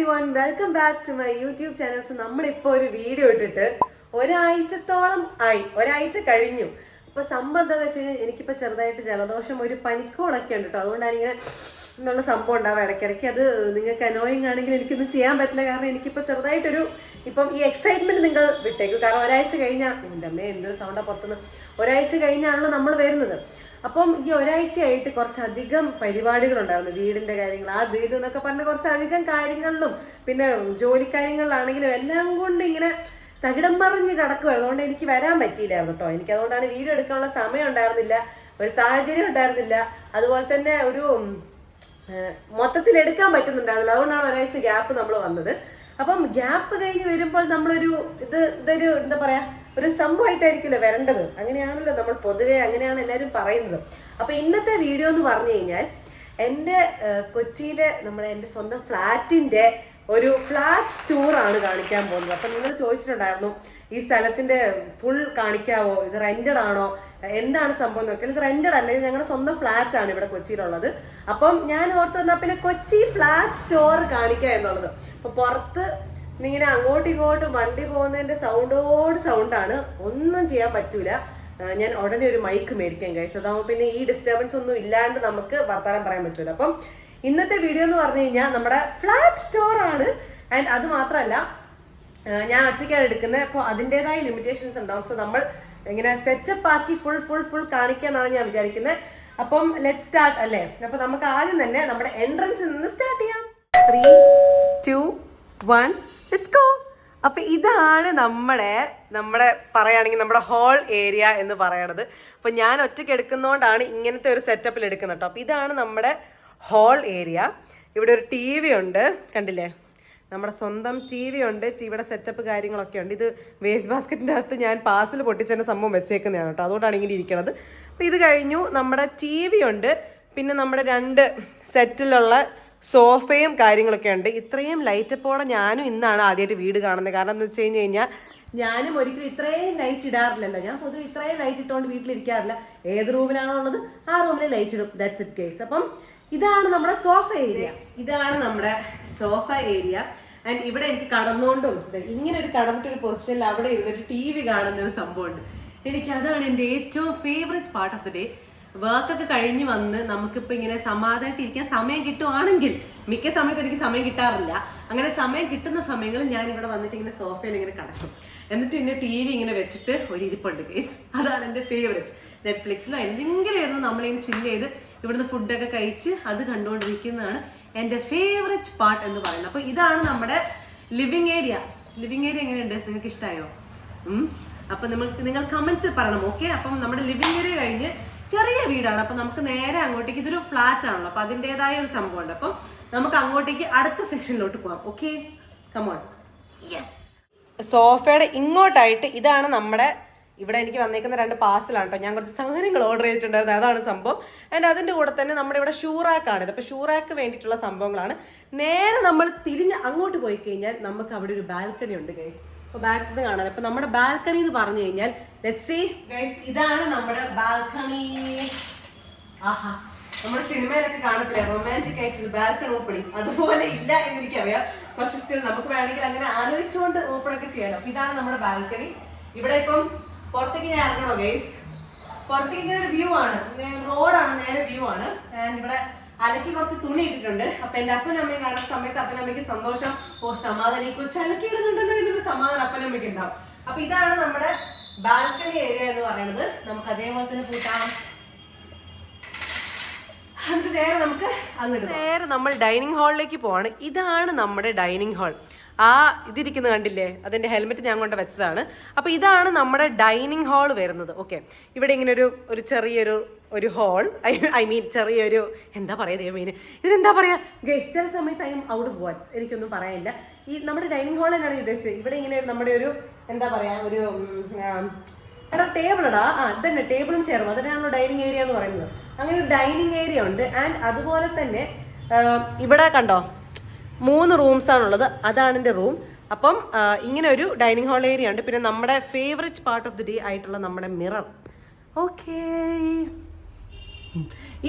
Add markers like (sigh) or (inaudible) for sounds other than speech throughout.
Everyone welcome back to my YouTube channels നമ്മളിപ്പോൾ ഒരു video ഇട്ടിട്ട് ഒരാഴ്ചത്തോളം ആയി. ഒരാഴ്ച കഴിഞ്ഞു. അപ്പൊ സംഭവം എന്താണെന്ന് വെച്ച് കഴിഞ്ഞാൽ എനിക്കിപ്പോൾ ചെറുതായിട്ട് ജലദോഷം ഒരു പനിക്കോളൊക്കെ ഉണ്ട് കേട്ടോ അതുകൊണ്ടാണ് ഇങ്ങനെ എന്നുള്ള സംഭവം ഉണ്ടാവുക. ഇടയ്ക്കിടയ്ക്ക് അത് നിങ്ങൾക്ക് അനോയിങ് ആണെങ്കിൽ എനിക്കൊന്നും ചെയ്യാൻ പറ്റില്ല. കാരണം എനിക്കിപ്പോൾ ചെറുതായിട്ടൊരു ഇപ്പം ഈ എക്സൈറ്റ്മെന്റ് നിങ്ങൾ വിട്ടേക്കും. കാരണം ഒരാഴ്ച കഴിഞ്ഞാൽ എന്റെ അമ്മേ എന്തൊരു സൗണ്ടാ പുറത്തുനിന്ന്. ഒരാഴ്ച കഴിഞ്ഞാണല്ലോ നമ്മൾ വരുന്നത്. അപ്പം ഈ ഒരാഴ്ചയായിട്ട് കുറച്ചധികം പരിപാടികളുണ്ടായിരുന്നു വീടിന്റെ കാര്യങ്ങൾ അത് ഇത് എന്നൊക്കെ പറഞ്ഞ കുറച്ചധികം കാര്യങ്ങളിലും പിന്നെ ജോലിക്കാര്യങ്ങളിലാണെങ്കിലും എല്ലാം കൊണ്ട് ഇങ്ങനെ തകിടം മറിഞ്ഞ് കിടക്കുമായിരുന്നു അതുകൊണ്ട് എനിക്ക് വരാൻ പറ്റിയില്ലായിരുന്നു കേട്ടോ. എനിക്ക് അതുകൊണ്ടാണ് വീഡിയോ എടുക്കാനുള്ള സമയം ഉണ്ടായിരുന്നില്ല ഒരു സാഹചര്യം ഉണ്ടായിരുന്നില്ല. അതുപോലെ തന്നെ ഒരു മൊത്തത്തിൽ എടുക്കാൻ പറ്റുന്നുണ്ടായിരുന്നില്ല. അതുകൊണ്ടാണ് ഒരാഴ്ച ഗ്യാപ്പ് നമ്മൾ വന്നത്. അപ്പം ഗ്യാപ്പ് കഴിഞ്ഞ് വരുമ്പോൾ നമ്മളൊരു ഇത് ഇതൊരു എന്താ പറയാ ഒരു സംഭവമായിട്ടായിരിക്കുമല്ലോ വരേണ്ടത്. അങ്ങനെയാണല്ലോ നമ്മൾ പൊതുവെ അങ്ങനെയാണ് എല്ലാവരും പറയുന്നത്. അപ്പൊ ഇന്നത്തെ വീഡിയോ എന്ന് പറഞ്ഞു കഴിഞ്ഞാൽ എന്റെ കൊച്ചിയിലെ നമ്മുടെ എന്റെ സ്വന്തം ഫ്ലാറ്റിന്റെ ഒരു ഫ്ലാറ്റ് ടൂർ ആണ് കാണിക്കാൻ പോകുന്നത്. അപ്പം നിങ്ങൾ ചോദിച്ചിട്ടുണ്ടായിരുന്നു ഈ സ്ഥലത്തിന്റെ ഫുൾ കാണിക്കാവോ? ഇത് റെന്റഡ് ആണോ? എന്താണ് സംഭവം നോക്കിയാൽ ഇത് റെന്റഡ് അല്ല ഇത് ഞങ്ങളുടെ സ്വന്തം ഫ്ലാറ്റ് ആണ് ഇവിടെ കൊച്ചിയിലുള്ളത്. അപ്പം ഞാൻ ഓർത്ത് വന്നാൽ പിന്നെ കൊച്ചി ഫ്ലാറ്റ് ടൂർ കാണിക്കുക എന്നുള്ളത്. അപ്പൊ പുറത്ത് ഇങ്ങനെ അങ്ങോട്ടും ഇങ്ങോട്ടും വണ്ടി പോകുന്നതിന്റെ സൗണ്ടോട് സൗണ്ടാണ് ഒന്നും ചെയ്യാൻ പറ്റൂല. ഞാൻ ഉടനെ ഒരു മൈക്ക് മേടിക്കാൻ കഴിച്ചു അതാവുമ്പോൾ പിന്നെ ഈ ഡിസ്റ്റർബൻസ് ഒന്നും ഇല്ലാണ്ട് നമുക്ക് വർത്താനം പറയാൻ പറ്റൂല. അപ്പം ഇന്നത്തെ വീഡിയോ എന്ന് പറഞ്ഞു കഴിഞ്ഞാൽ നമ്മുടെ ഫ്ലാറ്റ് സ്റ്റോർ ആണ്. ആൻഡ് അത് മാത്രമല്ല ഞാൻ ഒറ്റയ്ക്കാണ് എടുക്കുന്നത്. അപ്പോൾ അതിന്റെതായ ലിമിറ്റേഷൻസ് ഉണ്ടാവും. സോ നമ്മൾ ഇങ്ങനെ സെറ്റപ്പ് ആക്കി ഫുൾ ഫുൾ ഫുൾ കാണിക്കാന്നാണ് ഞാൻ വിചാരിക്കുന്നത്. അപ്പം ലെറ്റ് സ്റ്റാർട്ട് അല്ലേ? അപ്പൊ നമുക്ക് ആദ്യം തന്നെ നമ്മുടെ എൻട്രൻസിൽ നിന്ന് സ്റ്റാർട്ട് ചെയ്യാം. Three two one let's go അപ്പൊ ഇതാണ് നമ്മുടെ നമ്മുടെ പറയുകയാണെങ്കിൽ നമ്മുടെ ഹോൾ ഏരിയ എന്ന് പറയണത്. അപ്പൊ ഞാൻ ഒറ്റയ്ക്ക് എടുക്കുന്നതുകൊണ്ടാണ് ഇങ്ങനത്തെ ഒരു സെറ്റപ്പിൽ എടുക്കുന്നത് കേട്ടോ അപ്പൊ ഇതാണ് നമ്മുടെ ഹോൾ ഏരിയ ഇവിടെ ഒരു ടി വി ഉണ്ട്. കണ്ടില്ലേ? നമ്മുടെ സ്വന്തം ടി വി ഉണ്ട്. ഇവിടെ സെറ്റപ്പ് കാര്യങ്ങളൊക്കെ ഉണ്ട്. ഇത് വേസ്റ്റ് ബാസ്ക്കറ്റിന്റെ അകത്ത് ഞാൻ പാസിൽ പൊട്ടിച്ചതിന്റെ സംഭവം വെച്ചേക്കുന്നതാണ് കേട്ടോ അതുകൊണ്ടാണ് ഇങ്ങനെ ഇരിക്കുന്നത് അപ്പോൾ ഇത് കഴിഞ്ഞു. നമ്മുടെ ടി വി ഉണ്ട്. പിന്നെ നമ്മുടെ രണ്ട് സെറ്റിലുള്ള സോഫയും കാര്യങ്ങളൊക്കെ ഉണ്ട്. ഇത്രയും ലൈറ്റപ്പോടെ ഞാനും ഇന്നാണ് ആദ്യമായിട്ട് വീട് കാണുന്നത്. കാരണം എന്ന് വെച്ച് കഴിഞ്ഞ് കഴിഞ്ഞാൽ ഞാനും ഒരിക്കലും ഇത്രയും ലൈറ്റ് ഇടാറില്ലല്ലോ. ഞാൻ പൊതുവെ ഇത്രയും ലൈറ്റ് ഇട്ടുകൊണ്ട് വീട്ടിലിരിക്കാറില്ല. ഏത് റൂമിലാണോ ഉള്ളത് ആ റൂമിൽ ലൈറ്റ് ഇടും. ദാറ്റ്സ് ഇറ്റ് കേസ് അപ്പം ഇതാണ് നമ്മുടെ സോഫ ഏരിയ ഇതാണ് നമ്മുടെ സോഫ ഏരിയ ആൻഡ് ഇവിടെ എനിക്ക് കടന്നുകൊണ്ടും ഇങ്ങനെ ഒരു കടന്നിട്ടൊരു പൊസിഷനിൽ അവിടെ ഇരുന്നിട്ട് ടി വി കാണുന്ന ഒരു സംഭവമുണ്ട്. എനിക്ക് അതാണ് എന്റെ ഏറ്റവും favourite part of the day വർക്കൊക്കെ കഴിഞ്ഞ് വന്ന് നമുക്കിപ്പോൾ ഇങ്ങനെ സമാധാനമായിട്ട് ഇരിക്കാൻ സമയം കിട്ടുവാണെങ്കിൽ മിക്ക സമയത്ത് എനിക്ക് സമയം കിട്ടാറില്ല. അങ്ങനെ സമയം കിട്ടുന്ന സമയങ്ങളിൽ ഞാൻ ഇവിടെ വന്നിട്ട് ഇങ്ങനെ സോഫയിൽ ഇങ്ങനെ കിടക്കും. എന്നിട്ട് പിന്നെ ടി വി ഇങ്ങനെ വെച്ചിട്ട് ഒരു ഇരിപ്പുണ്ട് കേസ് അതാണ് എന്റെ ഫേവറേറ്റ് നെറ്റ്ഫ്ലിക്സിലോ എന്തെങ്കിലും ആയിരുന്നു നമ്മളിങ്ങനെ ചില്ല് ചെയ്ത് ഇവിടുന്ന് ഫുഡൊക്കെ കഴിച്ച് അത് കണ്ടുകൊണ്ടിരിക്കുന്നതാണ് എന്റെ ഫേവറേറ്റ് പാർട്ട് എന്ന് പറയുന്നത്. അപ്പോൾ ഇതാണ് നമ്മുടെ ലിവിങ് ഏരിയ ലിവിങ് ഏരിയ എങ്ങനെയുണ്ട്? നിങ്ങൾക്ക് ഇഷ്ടമായോ അപ്പം നിങ്ങൾക്ക് നിങ്ങൾ കമന്റ്സ് പറയണം ഓക്കെ അപ്പം നമ്മുടെ ലിവിങ് ഏരിയ കഴിഞ്ഞ് ചെറിയ വീടാണ്. അപ്പൊ നമുക്ക് നേരെ അങ്ങോട്ടേക്ക് ഇതൊരു ഫ്ലാറ്റ് ആണല്ലോ. അപ്പൊ അതിന്റെതായ ഒരു സംഭവമുണ്ട്. അപ്പം നമുക്ക് അങ്ങോട്ടേക്ക് അടുത്ത സെക്ഷനിലോട്ട് പോവാം. ഓക്കെ കമോൺ യെസ് സോഫയുടെ ഇങ്ങോട്ടായിട്ട് ഇതാണ് നമ്മുടെ ഇവിടെ എനിക്ക് വന്നേക്കുന്ന രണ്ട് പാർസലാണ് കേട്ടോ ഞാൻ കുറച്ച് സാധനങ്ങൾ ഓർഡർ ചെയ്തിട്ടുണ്ടായിരുന്നു. അതാണ് സംഭവം. ആൻഡ് അതിന്റെ കൂടെ തന്നെ നമ്മുടെ ഇവിടെ ഷൂറാക്കാണ് ഇത്. അപ്പോൾ ഷൂറാക്ക് വേണ്ടിയിട്ടുള്ള സംഭവങ്ങളാണ്. നേരെ നമ്മൾ തിരിഞ്ഞ് അങ്ങോട്ട് പോയി കഴിഞ്ഞാൽ നമുക്ക് അവിടെ ഒരു ബാൽക്കണി ഉണ്ട് ഗൈസ് അപ്പോൾ ബാക്കിൽ നിന്ന് കാണാൻ അപ്പോൾ നമ്മുടെ ബാൽക്കണി എന്ന് പറഞ്ഞു കഴിഞ്ഞാൽ ലെറ്റ് സി ഗൈസ് ഇതാണ് നമ്മുടെ ബാൽക്കണി. ആഹാ നമ്മുടെ സിനിമയിലൊക്കെ കാണത്തില്ല? റൊമാന്റിക് ആയിട്ടൊരു ബാൽക്കണി ഓപ്പണിംഗ് അതുപോലെ ഇല്ല എന്ന് എനിക്കറിയാം പക്ഷെ സ്റ്റിൽ നമുക്ക് വേണമെങ്കിൽ അങ്ങനെ ആലോചിച്ചുകൊണ്ട് ഓപ്പൺ ഒക്കെ ചെയ്യാലോ. ഇതാണ് നമ്മുടെ ബാൽക്കണി. ഇവിടെ ഇപ്പം പുറത്തേക്ക് ഞാൻ ഇറങ്ങണോ ഗൈസ് പുറത്തേക്ക് ഇങ്ങനെ ഒരു വ്യൂ ആണ്. റോഡാണ് നേരെ വ്യൂ ആണ്. ആൻഡ് ഇവിടെ അലക്കി കുറച്ച് തുണി ഇട്ടിട്ടുണ്ട്. അപ്പൊ എന്റെ അപ്പനും അമ്മയും കാണുന്ന സമയത്ത് അപ്പനമ്മയ്ക്ക് സന്തോഷം. ഓ സമാധാനം. ഈ കൊച്ചു അലക്കി ഇടുന്നുണ്ടല്ലോ എന്നൊരു സമാധാനം അപ്പനമ്മയ്ക്ക് ഉണ്ടാവും. അപ്പൊ ഇതാണ് നമ്മുടെ ബാൽക്കണി ഏരിയ എന്ന് പറയുന്നത്. നമുക്ക് അതേപോലെ തന്നെ കൂട്ടാം. നേരെ നമുക്ക് നേരെ നമ്മൾ ഡൈനിങ് ഹാളിലേക്ക് പോവാണ്. ഇതാണ് നമ്മുടെ ഡൈനിങ് ഹാൾ. ആ ഇതിരിക്കുന്ന കണ്ടില്ലേ? അതിന്റെ ഹെൽമെറ്റ് ഞാൻ കൊണ്ട് വെച്ചതാണ്. അപ്പൊ ഇതാണ് നമ്മുടെ ഡൈനിങ് ഹാൾ വരുന്നത്. ഓക്കെ ഇവിടെ ഇങ്ങനെ ഒരു ഒരു ചെറിയൊരു ഒരു ഹോൾ ഐ മീൻ ചെറിയൊരു എന്താ പറയാ ദൈവമീൻ ഇതിനെന്താ പറയുക ഗസ്റ്റ് സമയത്ത് I am out of words എനിക്കൊന്നും പറയാനില്ല. ഈ നമ്മുടെ ഡൈനിങ് ഹാൾ തന്നെയാണ് ഉദ്ദേശിച്ചത്. ഇവിടെ ഇങ്ങനെ നമ്മുടെ ഒരു എന്താ പറയാ ഒരു ടേബിൾ എടാ ആ ഇതന്നെ ടേബിളും ചെയറും അതിനാണല്ലോ ഡൈനിങ് ഏരിയ എന്ന് പറയുന്നത്. അങ്ങനെ ഒരു ഡൈനിങ് ഏരിയ ഉണ്ട്. ആൻഡ് അതുപോലെ തന്നെ ഇവിടെ കണ്ടോ? മൂന്ന് റൂംസ് ആണുള്ളത്. അതാണ് എന്റെ റൂം അപ്പം ഇങ്ങനെ ഒരു ഡൈനിങ് ഹാൾ ഏരിയ ഉണ്ട്. പിന്നെ നമ്മുടെ favourite part of the day ആയിട്ടുള്ള നമ്മുടെ മിറർ ഓക്കേ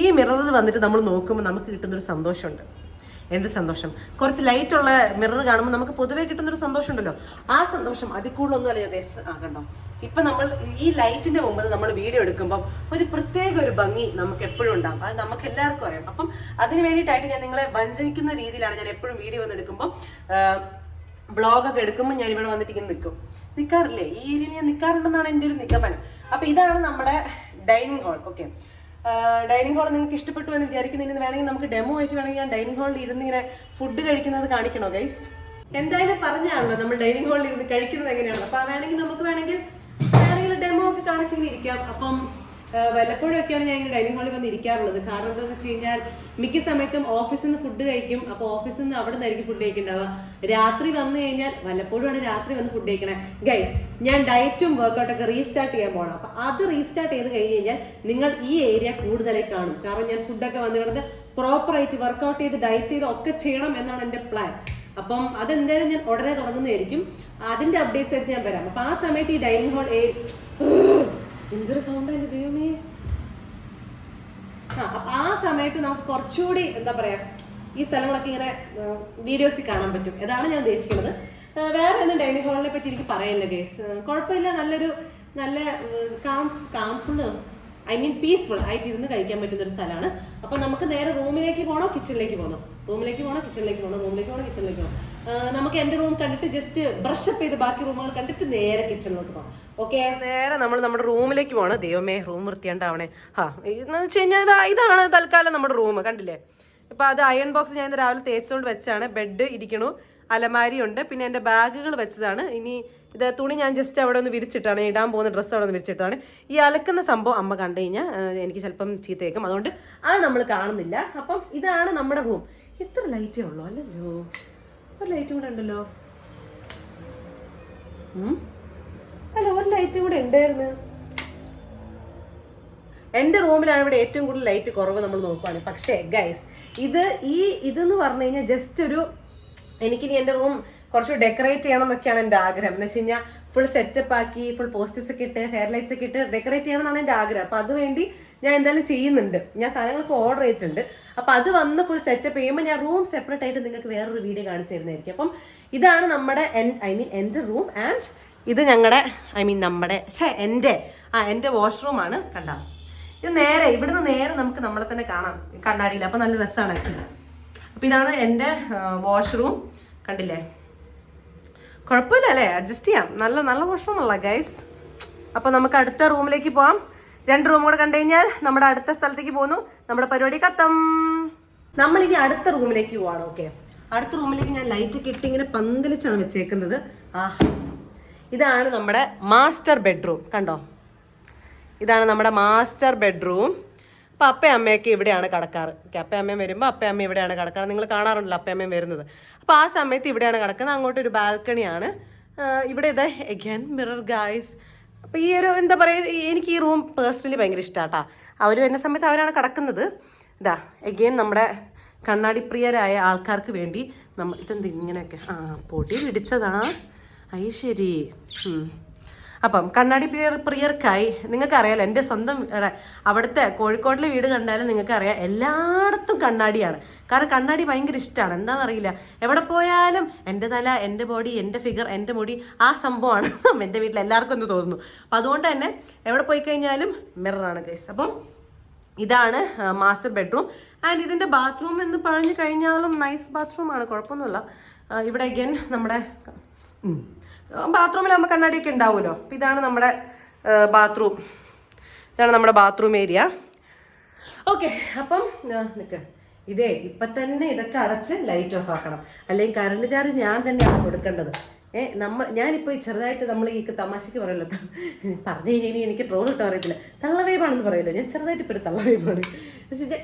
ഈ മിററിൽ വന്നിട്ട് നമ്മൾ നോക്കുമ്പോൾ നമുക്ക് കിട്ടുന്നൊരു സന്തോഷമുണ്ട്. എന്ത് സന്തോഷം? കുറച്ച് ലൈറ്റ് ഉള്ള മിറർ കാണുമ്പോൾ നമുക്ക് പൊതുവേ കിട്ടുന്നൊരു സന്തോഷം ഉണ്ടല്ലോ ആ സന്തോഷം അതിൽ കൂടുതലൊന്നുമല്ല ഉദ്ദേശിച്ചത്. ആ കണ്ടോ? ഇപ്പൊ നമ്മൾ ഈ ലൈറ്റിന്റെ മുമ്പ് നമ്മൾ വീഡിയോ എടുക്കുമ്പോൾ ഒരു പ്രത്യേക ഒരു ഭംഗി നമുക്ക് എപ്പോഴും ഉണ്ടാകും അത് നമുക്ക് എല്ലാവർക്കും അറിയാം. അപ്പം അതിന് വേണ്ടിയിട്ടായിട്ട് ഞാൻ നിങ്ങളെ വഞ്ചനിക്കുന്ന രീതിയിലാണ് ഞാൻ എപ്പോഴും വീഡിയോ വന്ന് എടുക്കുമ്പോൾ ബ്ലോഗൊക്കെ എടുക്കുമ്പോൾ ഞാൻ ഇവിടെ വന്നിട്ട് ഇങ്ങനെ നിൽക്കും നിൽക്കാറില്ലേ ഈ ഏരിയയിൽ ഞാൻ നിൽക്കാറുണ്ടെന്നാണ് എന്റെ ഒരു നിഗമനം. അപ്പൊ ഇതാണ് നമ്മുടെ dining hall okay dining hall നിങ്ങൾക്ക് ഇഷ്ടപ്പെട്ടു എന്ന് വിചാരിക്കുന്നതിന് വേണമെങ്കിൽ നമുക്ക് ഡെമോ ആയിട്ട് വേണമെങ്കിൽ ഞാൻ ഡൈനിങ് ഹാളിൽ ഇരുന്ന് ഇങ്ങനെ ഫുഡ് കഴിക്കുന്നത് കാണിക്കണോ ഗൈസ് എന്തായാലും പറഞ്ഞാണല്ലോ നമ്മൾ ഡൈനിങ് ഹാളിൽ ഇരുന്ന് കഴിക്കുന്നത് എങ്ങനെയാണ് അപ്പൊ വേണമെങ്കിൽ നമുക്ക് വേണമെങ്കിൽ വേണമെങ്കിൽ ഡെമോ ഒക്കെ കാണിച്ചിങ്ങനെ ഇരിക്കാം. അപ്പം ആ, വല്ലപ്പോഴും ഞാൻ ഇങ്ങനെ ഡൈനിങ് ഹാളിൽ വന്ന് ഇരിക്കാറുള്ളത്. കാരണം എന്താണെന്ന് വെച്ച് കഴിഞ്ഞാൽ മിക്ക സമയത്തും ഓഫീസിൽ നിന്ന് ഫുഡ് കഴിക്കും. അപ്പോൾ ഓഫീസിൽ നിന്ന് അവിടെ നിന്നായിരിക്കും ഫുഡ് കഴിക്കുന്നുണ്ടാവുക രാത്രി വന്നു കഴിഞ്ഞാൽ വല്ലപ്പോഴുമാണ് രാത്രി വന്ന് ഫുഡ് കഴിക്കണേ. ഗൈസ് ഞാൻ ഡയറ്റും വർക്കൗട്ടൊക്കെ റീസ്റ്റാർട്ട് ചെയ്യാൻ പോകണം അപ്പോൾ അത് റീസ്റ്റാർട്ട് ചെയ്ത് കഴിഞ്ഞ് കഴിഞ്ഞാൽ നിങ്ങൾ ഈ ഏരിയ കൂടുതലായി കാണും. കാരണം ഞാൻ ഫുഡൊക്കെ വന്നു കിടന്ന് പ്രോപ്പറായിട്ട് വർക്കൗട്ട് ചെയ്ത് ഡയറ്റ് ചെയ്ത് ഒക്കെ ചെയ്യണം എന്നാണ് എന്റെ പ്ലാൻ അപ്പം അതെന്തായാലും ഞാൻ ഉടനെ തുടങ്ങുന്നതായിരിക്കും. അതിന്റെ അപ്ഡേറ്റ്സ് ആയിട്ട് ഞാൻ വരാം. അപ്പൊ ആ സമയത്ത് ഈ ഡൈനിങ് ഹാൾ എന്തൊരു സൗണ്ട് എന്റെ ദൈവമേ ആ അപ്പൊ ആ സമയത്ത് നമുക്ക് കുറച്ചുകൂടി എന്താ പറയാ ഈ സ്ഥലങ്ങളൊക്കെ ഇങ്ങനെ വീഡിയോസിൽ കാണാൻ പറ്റും. അതാണ് ഞാൻ ഉദ്ദേശിക്കുന്നത്. വേറെ ഒന്നും ഡൈനിങ് ഹാളിനെ പറ്റി എനിക്ക് പറയാനില്ല ഗേസ്? കുഴപ്പമില്ല നല്ലൊരു നല്ല calm calmful I mean peaceful ആയിട്ട് ഇരുന്ന് കഴിക്കാൻ പറ്റുന്ന ഒരു സ്ഥലമാണ്. അപ്പൊ നമുക്ക് നേരെ റൂമിലേക്ക് പോകണോ കിച്ചണിലേക്ക് പോകണോ റൂമിലേക്ക് പോകണോ കിച്ചണിലേക്ക് പോകണോ റൂമിലേക്ക് പോകണോ കിച്ചണിലേക്ക് പോകണം നമുക്ക് എന്റെ റൂം കണ്ടിട്ട് ജസ്റ്റ് ബ്രഷ് അപ്പ് ചെയ്ത് ബാക്കി റൂമുകൾ കണ്ടിട്ട് നേരെ കിച്ചണിലോട്ട് പോകാം നേരെ നമ്മൾ നമ്മുടെ റൂമിലേക്ക് പോകണം ദൈവമേ റൂം വൃത്തിയുണ്ടാവണേ. ആ എന്ന് വെച്ച് കഴിഞ്ഞാൽ ഇതാ ഇതാണ് തൽക്കാലം നമ്മുടെ റൂം കണ്ടില്ലേ? ഇപ്പൊ അത് അയൺ ബോക്സ് ഞാൻ രാവിലെ തേച്ചുകൊണ്ട് വെച്ചാണ്. ബെഡ് ഇരിക്കണു അലമാരി ഉണ്ട് പിന്നെ എന്റെ ബാഗുകൾ വെച്ചതാണ്. ഇനി ഇത് തുണി ഞാൻ ജസ്റ്റ് അവിടെ ഒന്ന് വിരിച്ചിട്ടാണ് ഇടാൻ പോകുന്ന ഡ്രസ്സ് അവിടെ ഒന്ന് വിരിച്ചിട്ടാണ്. ഈ അലക്കുന്ന സംഭവം അമ്മ കണ്ടു കഴിഞ്ഞാൽ എനിക്ക് ചിലപ്പം ചീത്തയേക്കും. അതുകൊണ്ട് അത് നമ്മൾ കാണുന്നില്ല. അപ്പം ഇതാണ് നമ്മുടെ റൂം ഇത്ര ലൈറ്റേ ഉള്ളൂ അല്ലല്ലോ? ഒരു ലൈറ്റും കൂടെ ഉണ്ടല്ലോ. ലൈറ്റ് കൂടെ ഉണ്ടായിരുന്നു. എന്റെ റൂമിലാണ് ഇവിടെ ഏറ്റവും കൂടുതൽ ലൈറ്റ് കുറവ് നമ്മൾ നോക്കുവാണ്. പക്ഷേ ഗൈസ് ഇത് ഈ ഇതെന്ന് പറഞ്ഞു കഴിഞ്ഞാൽ ജസ്റ്റ് ഒരു എനിക്കിനി എന്റെ റൂം കുറച്ച് ഡെക്കറേറ്റ് ചെയ്യണം എന്നൊക്കെയാണ് എന്റെ ആഗ്രഹം. എന്ന് വെച്ച് കഴിഞ്ഞാൽ ഫുൾ സെറ്റപ്പ് ആക്കി ഫുൾ പോസ്റ്റേഴ്സ് ഒക്കെ ഇട്ട് ഹെയർ ലൈറ്റ്സ് ഒക്കെ ഇട്ട് ഡെക്കറേറ്റ് ചെയ്യണം എന്നാണ് എന്റെ ആഗ്രഹം. അപ്പൊ അതുവേണ്ടി ഞാൻ എന്തായാലും ചെയ്യുന്നുണ്ട്. ഞാൻ സാധനങ്ങൾക്ക് ഓർഡർ ചെയ്തിട്ടുണ്ട്. അപ്പോൾ അത് വന്ന് ഫുൾ സെറ്റപ്പ് ചെയ്യുമ്പോൾ ഞാൻ റൂം സെപ്പറേറ്റ് ആയിട്ട് നിങ്ങൾക്ക് വേറൊരു വീഡിയോ കാണിച്ചു തരുന്നതായിരിക്കും. അപ്പം ഇതാണ് നമ്മുടെ ഐ മീൻ എന്റെ റൂം ആൻഡ് ഇത് ഞങ്ങളുടെ ഐ മീൻ നമ്മുടെ ഷേ എന്റെ ആ എന്റെ വാഷ്റൂമാണ് കണ്ട. ഇത് നേരെ ഇവിടുന്ന് നേരെ നമുക്ക് നമ്മളെ തന്നെ കാണാം കണ്ണാടിയില്ല അപ്പം നല്ല രസമാണ് ആക്ച്വലി അപ്പം ഇതാണ് എന്റെ വാഷ്റൂം കണ്ടില്ലേ? കുഴപ്പമില്ല അല്ലേ? അഡ്ജസ്റ്റ് ചെയ്യാം. നല്ല നല്ല വാഷ്റൂം അല്ല ഗൈസ് അപ്പം നമുക്ക് അടുത്ത റൂമിലേക്ക് പോവാം. രണ്ട് റൂം കൂടെ കണ്ടു കഴിഞ്ഞാൽ നമ്മുടെ അടുത്ത സ്ഥലത്തേക്ക് പോകുന്നു. നമ്മുടെ പരിപാടി കത്തം. നമ്മളിനി അടുത്ത റൂമിലേക്ക് പോവാണ് ഓക്കെ അടുത്ത റൂമിലേക്ക് ഞാൻ ലൈറ്റ് ഒക്കെ ഇട്ട് ഇങ്ങനെ പന്തലിച്ചാണ് വെച്ചേക്കുന്നത്. ആ ഇതാണ് നമ്മുടെ മാസ്റ്റർ ബെഡ്റൂം. കണ്ടോ? ഇതാണ് നമ്മുടെ മാസ്റ്റർ ബെഡ്റൂം. അപ്പം അപ്പയും അമ്മയൊക്കെ ഇവിടെയാണ് കിടക്കാറ്. അപ്പയും അമ്മയും വരുമ്പോൾ അപ്പയും അമ്മയും ഇവിടെയാണ് കിടക്കാറ്. നിങ്ങൾ കാണാറുണ്ടല്ലോ അപ്പയും അമ്മയും വരുന്നത്. അപ്പോൾ ആ സമയത്ത് ഇവിടെയാണ് കിടക്കുന്നത്. അങ്ങോട്ട് ഒരു ബാൽക്കണിയാണ് ഇവിടെ ഇതാ എഗൻ മിറർ ഗായ്സ് അപ്പോൾ ഈ ഒരു എന്താ പറയുക എനിക്ക് ഈ റൂം പേഴ്സണലി ഭയങ്കര ഇഷ്ടമാട്ടാ അവർ വരുന്ന സമയത്ത് അവരാണ് കിടക്കുന്നത്. ഇതാ എഗെയിൻ നമ്മുടെ കണ്ണാടി പ്രിയരായ ആൾക്കാർക്ക് വേണ്ടി നമ്മൾ ഇതെന്ത് ഇങ്ങനെയൊക്കെ? ആ പൊടി പിടിച്ചതാ. അയ്യ ശരി. അപ്പം കണ്ണാടി പ്രിയർ പ്രിയർക്കായി നിങ്ങൾക്കറിയാലോ എന്റെ സ്വന്തം അവിടുത്തെ കോഴിക്കോട്ടിലെ വീട് കണ്ടാലും നിങ്ങൾക്കറിയാം എല്ലായിടത്തും കണ്ണാടിയാണ്. കാരണം കണ്ണാടി ഭയങ്കര ഇഷ്ടമാണ് എന്താണെന്നറിയില്ല. എവിടെ പോയാലും എന്റെ തല എന്റെ ബോഡി എന്റെ ഫിഗർ എന്റെ മുടി ആ സംഭവമാണ് (laughs) എന്റെ വീട്ടിൽ എല്ലാവർക്കും ഒന്ന് തോന്നുന്നു. അപ്പം അതുകൊണ്ട് തന്നെ എവിടെ പോയി കഴിഞ്ഞാലും മിററാണ് ഗൈസ് അപ്പം ഇതാണ് മാസ്റ്റർ ബെഡ്റൂം ആൻഡ് ഇതിന്റെ ബാത്റൂം എന്ന് പറഞ്ഞു കഴിഞ്ഞാലും നൈസ് ബാത്റൂമാണ് കുഴപ്പമൊന്നുമില്ല. ഇവിടെ അഗൈൻ നമ്മുടെ ബാത്റൂമിൽ നമ്മൾ കണ്ണാടിയൊക്കെ ഉണ്ടാവുമല്ലോ. അപ്പം ഇതാണ് നമ്മുടെ ബാത്റൂം. ഇതാണ് നമ്മുടെ ബാത്റൂം ഏരിയ. ഓക്കെ അപ്പം നിൽക്ക ഇതേ ഇപ്പം തന്നെ ഇതൊക്കെ അടച്ച് ലൈറ്റ് ഓഫ് ആക്കണം. അല്ലെങ്കിൽ കറണ്ട് ചാർജ് ഞാൻ തന്നെയാണ് കൊടുക്കേണ്ടത്. ഏ നമ്മൾ ഞാനിപ്പോൾ ചെറുതായിട്ട് നമ്മൾ ഈ തമാശയ്ക്ക് പറയല്ലോ. പറഞ്ഞു കഴിഞ്ഞാൽ എനിക്ക് ട്രോൾ ഇട്ട് അറിയത്തില്ല. തള്ളവേബാണെന്ന് പറയല്ലോ. ഞാൻ ചെറുതായിട്ട് ഇപ്പോൾ ഒരു തള്ളവേവാണ്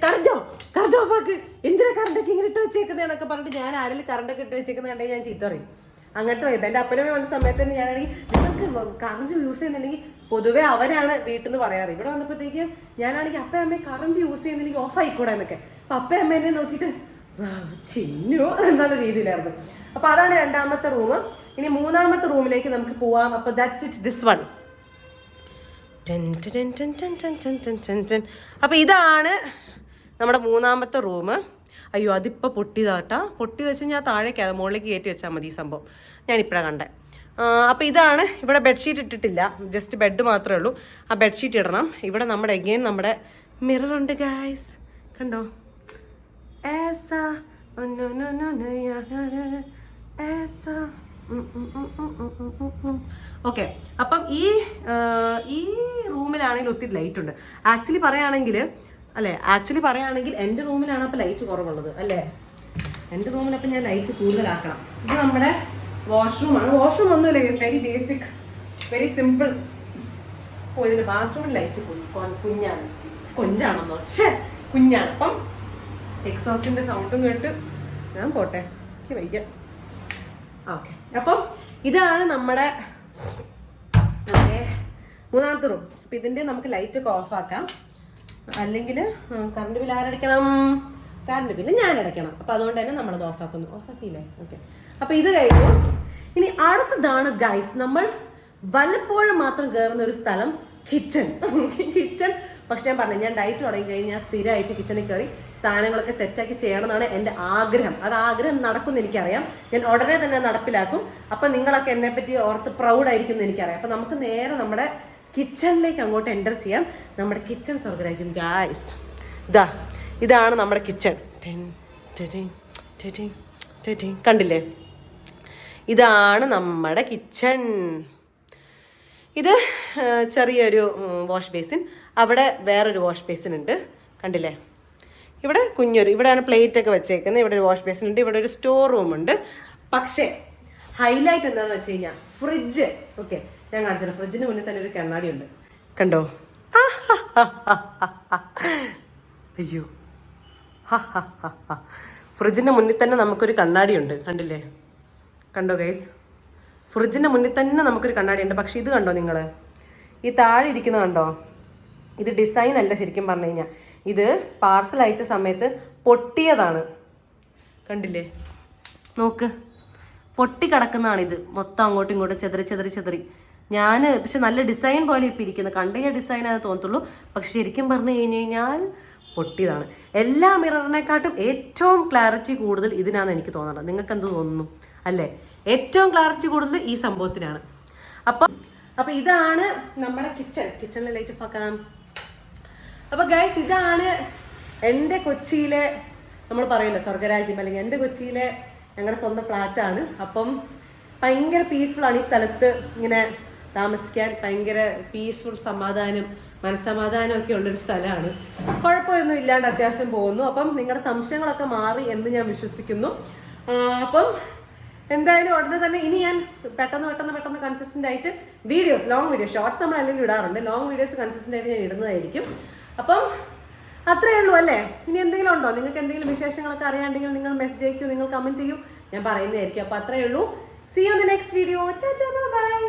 കറണ്ടോ കറണ്ട് ഓഫ് ആക്ക്. എന്തിനാ കറണ്ടൊക്കെ ഇങ്ങനെ ഇട്ട് വെച്ചേക്കുന്നത് എന്നൊക്കെ പറഞ്ഞിട്ട് ഞാൻ ആരെങ്കിലും കറണ്ടൊക്കെ ഇട്ട് വെച്ചേക്കുന്നത് കണ്ടെങ്കിൽ ഞാൻ ചീത്ത പറയും. അങ്ങനത്തെ വൈബ് എന്റെ അപ്പനമ്മ വന്ന സമയത്ത് തന്നെ ഞാനാണെങ്കിൽ നിങ്ങൾക്ക് കറണ്ട് യൂസ് ചെയ്യുന്നുണ്ടെങ്കിൽ പൊതുവേ അവരാണ് വീട്ടിൽ നിന്ന് പറയാറ്. ഇവിടെ വന്നപ്പോഴത്തേക്കും ഞാനാണെങ്കിൽ അപ്പ അമ്മ കറണ്ട് യൂസ് ചെയ്യുന്നുണ്ടെങ്കിൽ ഓഫ് ആയിക്കൂടെ എന്നൊക്കെ. അപ്പൊ അപ്പ അമ്മേനെ നോക്കിയിട്ട് "വാവ്, ചിന്നു എന്നുള്ള രീതിയിലായിരുന്നു. അപ്പൊ അതാണ് രണ്ടാമത്തെ റൂം ഇനി മൂന്നാമത്തെ റൂമിലേക്ക് നമുക്ക് പോവാം. അപ്പൊ ദാറ്റ്സ് ഇറ്റ് ദിസ് വൺ അപ്പൊ ഇതാണ് നമ്മുടെ മൂന്നാമത്തെ റൂം അയ്യോ അതിപ്പോൾ പൊട്ടിയതാട്ടാ. പൊട്ടി വെച്ച് ഞാൻ താഴേക്ക് അത് മുകളിലേക്ക് കയറ്റി വെച്ചാൽ മതി ഈ സംഭവം. ഞാനിപ്പോഴാണ് കണ്ടേ. അപ്പോൾ ഇതാണ്. ഇവിടെ ബെഡ്ഷീറ്റ് ഇട്ടിട്ടില്ല. ജസ്റ്റ് ബെഡ് മാത്രമേ ഉള്ളൂ. ആ ബെഡ്ഷീറ്റ് ഇടണം. ഇവിടെ നമ്മുടെ എഗെയിൻ നമ്മുടെ മിറർ ഉണ്ട് ഗായ്സ് കണ്ടോ? ഓക്കെ. അപ്പം ഈ ഈ റൂമിലാണെങ്കിൽ ഒത്തിരി ലൈറ്റ് ഉണ്ട്. ആക്ച്വലി പറയുകയാണെങ്കിൽ അല്ലേ? ആക്ച്വലി പറയുകയാണെങ്കിൽ എന്റെ റൂമിലാണ് അപ്പോൾ ലൈറ്റ് കുറവുള്ളത് അല്ലേ? എന്റെ റൂമിൽ അപ്പം ഞാൻ ലൈറ്റ് കൂടുതലാക്കണം. ഇത് നമ്മുടെ വാഷ്റൂമാണ് വാഷ്റൂം ഒന്നുമില്ല വെരി ബേസിക് വെരി സിമ്പിൾ ഓ ഇതിന്റെ ബാത്റൂമിൽ ലൈറ്റ് കുഞ്ഞാണ്. കൊഞ്ചാണെന്നോ? ഷേ കുഞ്ഞാണ്. അപ്പം എക്സോസിന്റെ സൗണ്ടും കേട്ട് ഞാൻ പോട്ടെ. എനിക്ക് വയ്യ. ഓക്കെ അപ്പം ഇതാണ് നമ്മുടെ മൂന്നാമത്തെ റൂം അപ്പം ഇതിന്റെ നമുക്ക് ലൈറ്റ് ഒക്കെ ഓഫ് ആക്കാം. അല്ലെങ്കിൽ കറണ്ട് ബില്ല് ആരടയ്ക്കണം? കറണ്ട് ബില്ല് ഞാൻ അടയ്ക്കണം അപ്പോൾ അതുകൊണ്ട് തന്നെ നമ്മളത് ഓഫ് ആക്കിയില്ലേ ഓക്കെ അപ്പൊ ഇത് കഴിഞ്ഞു. ഇനി അടുത്തതാണ് ഗൈസ് നമ്മൾ വല്ലപ്പോഴും മാത്രം കയറുന്ന ഒരു സ്ഥലം കിച്ചൺ കിച്ചൺ പക്ഷെ ഞാൻ പറഞ്ഞു ഞാൻ ഡയറ്റ് തുടങ്ങി കഴിഞ്ഞ് ഞാൻ സ്ഥിരമായിട്ട് കിച്ചണിൽ കയറി സാധനങ്ങളൊക്കെ സെറ്റാക്കി ചെയ്യണമെന്നാണ് എന്റെ ആഗ്രഹം. അത് ആഗ്രഹം നടക്കുമെന്ന് എനിക്കറിയാം. ഞാൻ ഉടനെ തന്നെ നടപ്പിലാക്കും. അപ്പം നിങ്ങളൊക്കെ എന്നെ പറ്റി ഓർത്ത് പ്രൗഡായിരിക്കും എന്ന് എനിക്കറിയാം. അപ്പം നമുക്ക് നേരെ നമ്മുടെ കിച്ചണിലേക്ക് അങ്ങോട്ട് എന്റർ ചെയ്യാം. നമ്മുടെ കിച്ചൺ സ്വർഗരാജ്യം ഗായ്സ് ഇതാ ഇതാണ് നമ്മുടെ കിച്ചൺ കണ്ടില്ലേ? ഇതാണ് നമ്മുടെ കിച്ചൺ ഇത് ചെറിയൊരു വാഷ് ബേസിൻ അവിടെ വേറൊരു വാഷ് ബേസിൻ ഉണ്ട്. കണ്ടില്ലേ? ഇവിടെ കുഞ്ഞൊരു ഇവിടെയാണ് പ്ലേറ്റ് ഒക്കെ വെച്ചേക്കുന്നത്. ഇവിടെ ഒരു വാഷ് ബേസിൻ ഉണ്ട്. ഇവിടെ ഒരു സ്റ്റോർ റൂം ഉണ്ട്. പക്ഷേ ഹൈലൈറ്റ് എന്താണെന്ന് വെച്ച് കഴിഞ്ഞാൽ ഫ്രിഡ്ജ് ഓക്കെ ഞാൻ കാണിച്ചത് ഫ്രിഡ്ജിന് മുന്നിൽ തന്നെ ഒരു കണ്ണാടി ഉണ്ട് കണ്ടോ അയ്യോ. ഫ്രിഡ്ജിന്റെ മുന്നിൽ തന്നെ നമുക്കൊരു കണ്ണാടി ഉണ്ട് കണ്ടില്ലേ? കണ്ടോ ഗൈസ് ഫ്രിഡ്ജിന്റെ മുന്നിൽ തന്നെ നമുക്കൊരു കണ്ണാടി ഉണ്ട് പക്ഷെ ഇത് കണ്ടോ നിങ്ങൾ ഈ താഴെ ഇരിക്കുന്നത് കണ്ടോ? ഇത് ഡിസൈൻ അല്ല ശരിക്കും പറഞ്ഞു കഴിഞ്ഞാൽ ഇത് പാർസൽ അയച്ച സമയത്ത് പൊട്ടിയതാണ്. കണ്ടില്ലേ? നോക്ക്. പൊട്ടി കിടക്കുന്നതാണ് ഇത് മൊത്തം അങ്ങോട്ടും ഇങ്ങോട്ടും ചെതറി ചെതറി ചെതറി. ഞാൻ പക്ഷെ നല്ല ഡിസൈൻ പോലെ ഇപ്പം ഇരിക്കുന്നത് കണ്ടു ഡിസൈൻ ആണെന്ന് തോന്നത്തുള്ളൂ. പക്ഷെ ശരിക്കും പറഞ്ഞു കഴിഞ്ഞ് കഴിഞ്ഞാൽ പൊട്ടിയതാണ്. എല്ലാ മിററിനെക്കാട്ടും ഏറ്റവും ക്ലാരിറ്റി കൂടുതൽ ഇതിനാണെന്ന് എനിക്ക് തോന്നുന്നത് നിങ്ങൾക്ക് എന്ത് തോന്നുന്നു? അല്ലേ? ഏറ്റവും ക്ലാരിറ്റി കൂടുതൽ ഈ സംഭവത്തിനാണ്. അപ്പം അപ്പം ഇതാണ് നമ്മുടെ കിച്ചൺ കിച്ചണിലെ ലൈറ്റ് ഓഫ് ആക്കാം. അപ്പൊ ഗൈസ് ഇതാണ് എന്റെ കൊച്ചിയിലെ നമ്മൾ പറയില്ല സ്വർഗരാജ്യം. അല്ലെങ്കിൽ എന്റെ കൊച്ചിയിലെ ഞങ്ങളുടെ സ്വന്തം ഫ്ലാറ്റാണ് അപ്പം ഭയങ്കര പീസ്ഫുൾ ആണ് ഈ സ്ഥലത്ത് ഇങ്ങനെ താമസിക്കാൻ ഭയങ്കര പീസ്ഫുൾ സമാധാനം മനസ്സമാധാനം ഒക്കെ ഉള്ളൊരു സ്ഥലമാണ്. കുഴപ്പമൊന്നും ഇല്ലാണ്ട് അത്യാവശ്യം പോകുന്നു. അപ്പം നിങ്ങളുടെ സംശയങ്ങളൊക്കെ മാറി എന്ന് ഞാൻ വിശ്വസിക്കുന്നു. അപ്പം എന്തായാലും ഉടനെ തന്നെ ഇനി ഞാൻ പെട്ടെന്ന് പെട്ടെന്ന് പെട്ടെന്ന് കൺസിസ്റ്റന്റ് ആയിട്ട് വീഡിയോസ് ലോങ് വീഡിയോ ഷോർട്സ് നമ്മൾ അല്ലെങ്കിൽ ഇടാറുണ്ട്. ലോങ് വീഡിയോസ് കൺസിസ്റ്റന്റ് ആയിട്ട് ഞാൻ ഇടുന്നതായിരിക്കും. അപ്പം അത്രേ ഉള്ളൂ അല്ലേ? ഇനി എന്തെങ്കിലും ഉണ്ടോ? നിങ്ങൾക്ക് എന്തെങ്കിലും വിശേഷങ്ങളൊക്കെ അറിയാണ്ടെങ്കിൽ നിങ്ങൾ മെസ്സേജ് അയക്കൂ നിങ്ങൾ കമന്റ് ചെയ്യൂ. ഞാൻ പറയുന്നതായിരിക്കും. അപ്പം അത്രേ ഉള്ളൂ. See you the next video bye